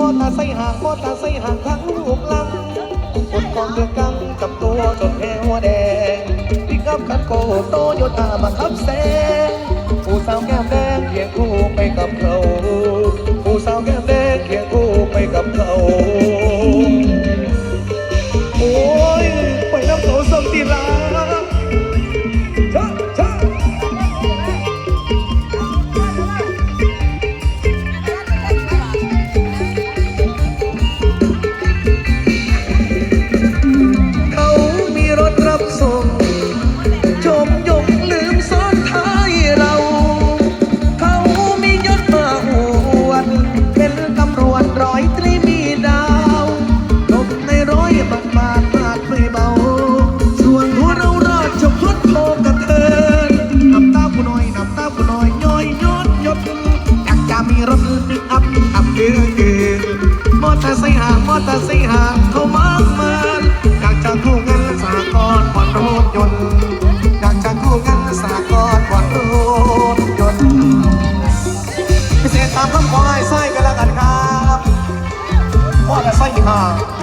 มอตาใส่ห่างมอตาใส่ห่างทั้งลูกลังกดกองเดือกังกับตัวจนแพ้หัวแดงพิกับคันโกโตโยตามาขับแซงผู้สาวแก้มแดงเพียงคู่ไปกับเขา ตสิหางเขามากมายอยากจะกู้เงินสากลผ่อนรถยนต์อยากจะกู้เงินสากลผ่อนรถยนต์พิเศษตามคำขอให้ไส้กันแล้วกันครับมอเตอร์ไส้ห่าง